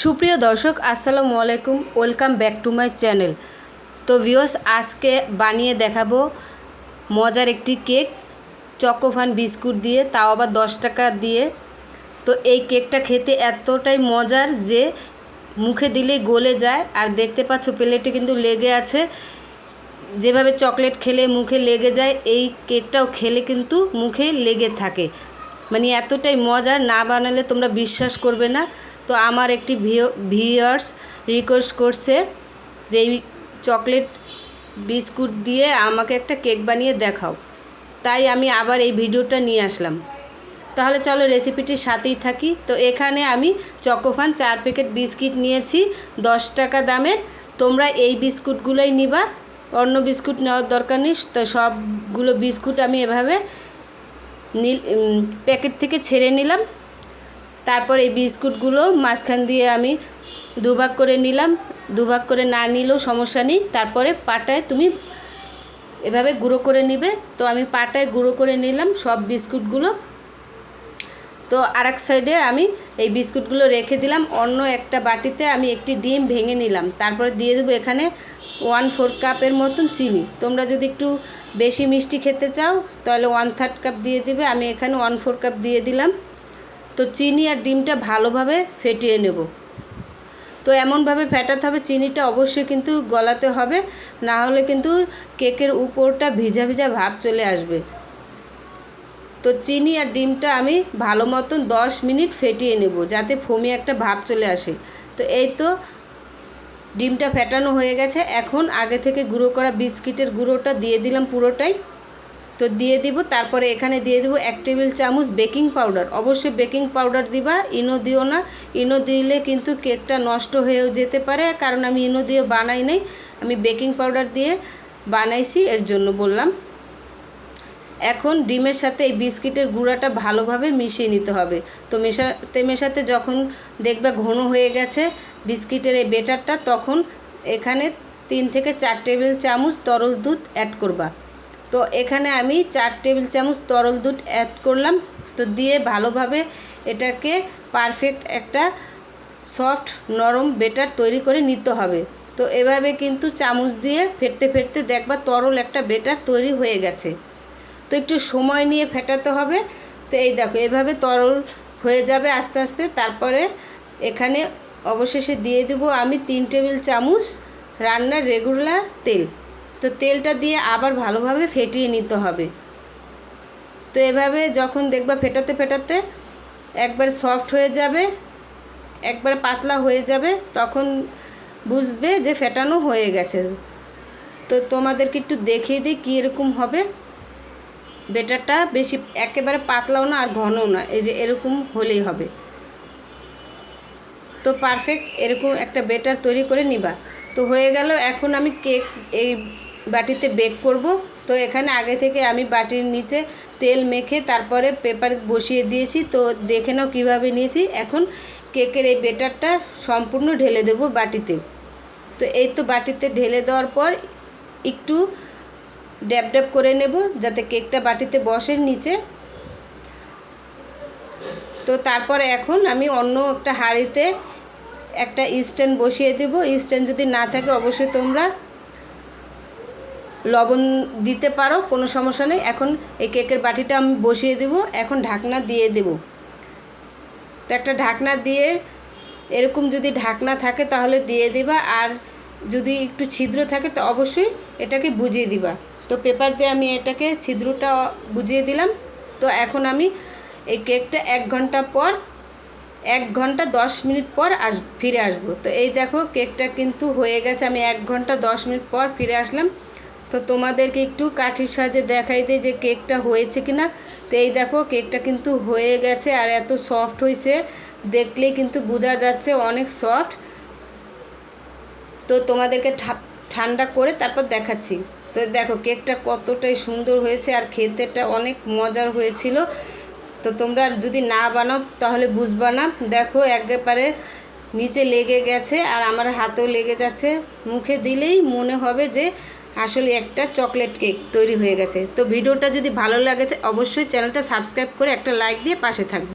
সুপ্রিয় দর্শক, আসসালামু আলাইকুম। Welcome back to my channel তো ভিওস আজকে বানিয়ে দেখাবো মজার একটি কেক চকোফান বিস্কুট দিয়ে, তাও আবার দশ টাকা দিয়ে। তো এই কেকটা খেতে এতটাই মজার যে মুখে দিলেই গলে যায়। আর দেখতে পাচ্ছ, প্লেটে কিন্তু লেগে আছে। যেভাবে চকলেট খেলে মুখে লেগে যায়, এই কেকটাও খেলে কিন্তু মুখে লেগে থাকে। মানে এতটাই মজার, না বানালে তোমরা বিশ্বাস করবে না। তো আমার একটি ভিওয়ার্স রিকোয়েস্ট করছে যে চকলেট বিস্কুট দিয়ে আমাকে একটা কেক বানিয়ে দেখাও। তাই আমি আবার এই ভিডিওটা নিয়ে আসলাম। তাহলে চলো রেসিপিটির সাথেই থাকি। তো এখানে আমি চকোফান চার প্যাকেট বিস্কিট নিয়েছি, দশ টাকা দামের। তোমরা এই বিস্কুটগুলোই নিবা। অন্য বিস্কুট নেওয়ার দরকার নেই। তো সবগুলো বিস্কুট আমি এভাবে নীল প্যাকেট থেকে ছেড়ে নিলাম। তারপর এই বিস্কুটগুলো মাঝখান দিয়ে আমি দুভাগ করে নিলাম। দুভাগ করে না নিলেও সমস্যা নেই। তারপরে পাটায় তুমি এভাবে গুঁড়ো করে নিবে। তো আমি পাটায় গুঁড়ো করে নিলাম সব বিস্কুটগুলো। তো আর এক সাইডে আমি এই বিস্কুটগুলো রেখে দিলাম। অন্য একটা বাটিতে আমি একটি ডিম ভেঙে নিলাম। তারপরে দিয়ে দেবো এখানে ওয়ান ফোর কাপের মতন চিনি। তোমরা যদি একটু বেশি মিষ্টি খেতে চাও, তাহলে ওয়ান থার্ড কাপ দিয়ে দিবে। আমি এখানে ওয়ান ফোর কাপ দিয়ে দিলাম। তো চিনি আর ডিমটা ভালোভাবে ফেটিয়ে নেব। তো এমনভাবে ফেটাতে হবে, চিনিটা অবশ্যই কিন্তু গলাতে হবে, না হলে কিন্তু কেকের উপরটা ভিজা ভিজা ভাব চলে আসবে। তো চিনি আর ডিমটা আমি ভালো মতন দশ মিনিট ফেটিয়ে নেব, যাতে ফোমি একটা ভাব চলে আসে। তো এই তো ডিমটা ফেটানো হয়ে গেছে, এখন আগে থেকে গুঁড়ো করা বিস্কিটের গুঁড়োটা দিয়ে দিলাম পুরোটাই। তো দিয়ে দিব, তারপরে এখানে দিয়ে দিব এক টেবিল চামচ বেকিং পাউডার। অবশ্যই বেকিং পাউডার দিবা, ইনো দিও না। ইনো দিলে কিন্তু কেকটা নষ্ট হয়েও যেতে পারে, কারণ আমি ইনো দিয়ে বানাই নাই। আমি বেকিং পাউডার দিয়ে বানাইছি, এর জন্য বললাম। এখন ডিমের সাথে এই বিস্কিটের গুঁড়াটা ভালোভাবে মিশিয়ে নিতে হবে। তো মেশাতে মেশাতে যখন দেখবে ঘন হয়ে গেছে বিস্কিটের এই বেটারটা, তখন এখানে তিন থেকে চার টেবিল চামচ তরল দুধ অ্যাড করবা। তো এখানে আমি চার টেবিল চামচ তরল দুধ অ্যাড করলাম। তো দিয়ে ভালোভাবে এটাকে পারফেক্ট একটা সফট নরম বেটার তৈরি করে নিতে হবে। তো এভাবে কিন্তু চামচ দিয়ে ফেটতে ফেটতে দেখবা তরল একটা বেটার তৈরি হয়ে গেছে। তো একটু সময় নিয়ে ফেটাতে হবে। তো এই দেখো, এভাবে তরল হয়ে যাবে আস্তে আস্তে। তারপরে এখানে অবশেষে দিয়ে দেবো আমি তিন টেবিল চামচ রান্নার রেগুলার তেল। তো তেলটা দিয়ে আবার ভালোভাবে ফেটিয়ে নিতে হবে। তো এভাবে যখন দেখবা ফেটাতে ফেটাতে একবার সফট হয়ে যাবে, একবার পাতলা হয়ে যাবে, তখন বুঝবে যে ফেটানো হয়ে গেছে। তো তোমাদেরকে একটু দেখিয়ে দিই কী এরকম হবে। বেটারটা বেশি একেবারে পাতলাও না আর ঘনও না, এই যে এরকম হলেই হবে। তো পারফেক্ট এরকম একটা বেটার তৈরি করে নিবা। তো হয়ে গেল, এখন আমি কেক এই বাটিতে বেক করব। তো এখানে আগে থেকে আমি বাটির নিচে তেল মেখে তারপরে পেপার বসিয়ে দিয়েছি। তো দেখে নাও কীভাবে নিয়েছি। এখন কেকের এই বেটারটা সম্পূর্ণ ঢেলে দেব বাটিতে। তো এই তো বাটিতে ঢেলে দেওয়ার পর একটু ড্যাব ড্যাব করে নেব যাতে কেকটা বাটিতে বসে নিচে। তো তারপরে এখন আমি অন্য একটা হাঁড়িতে একটা স্ট্যান্ড বসিয়ে দেব। স্ট্যান্ড যদি না থাকে অবশ্যই তোমরা লবণ দিতে পারো, কোনো সমস্যা নেই। এখন এই কেকের বাটিটা আমি বসিয়ে দেব। এখন ঢাকনা দিয়ে দেব। তো একটা ঢাকনা দিয়ে এরকম যদি ঢাকনা থাকে তাহলে দিয়ে দিবা। আর যদি একটু ছিদ্র থাকে তো অবশ্যই এটাকে বুঝিয়ে দিবা। তো পেপার দিয়ে আমি এটাকে ছিদ্রটা বুঝিয়ে দিলাম। তো এখন আমি এই কেকটা এক ঘণ্টা পর, এক ঘণ্টা দশ মিনিট পর আস, ফিরে আসব। তো এই দেখো কেকটা কিন্তু হয়ে গেছে। আমি এক ঘণ্টা দশ মিনিট পর ফিরে আসলাম। তো তোমাদেরকে একটু কাঠির সাহায্যে দেখাই দিই যে কেকটা হয়েছে কি না তো এই দেখো, কেকটা কিন্তু হয়ে গেছে আর এত সফট হয়েছে। দেখলেই কিন্তু বোঝা যাচ্ছে অনেক সফট। তো তোমাদেরকে ঠান্ডা করে তারপর দেখাচ্ছি। তো দেখো, কেকটা কতটাই সুন্দর হয়েছে আর খেতেটা অনেক মজার হয়েছিল। তো তোমরা যদি না বানাও তাহলে বুঝবা না। দেখো, একেবারে নিচে লেগে গেছে আর আমার হাতেও লেগে যাচ্ছে। মুখে দিলেই মনে হবে যে আসলে একটা চকলেট কেক তৈরি হয়ে গেছে। তো ভিডিওটা যদি ভালো লাগে, অবশ্যই চ্যানেলটা সাবস্ক্রাইব করে একটা লাইক দিয়ে পাশে থাকবে।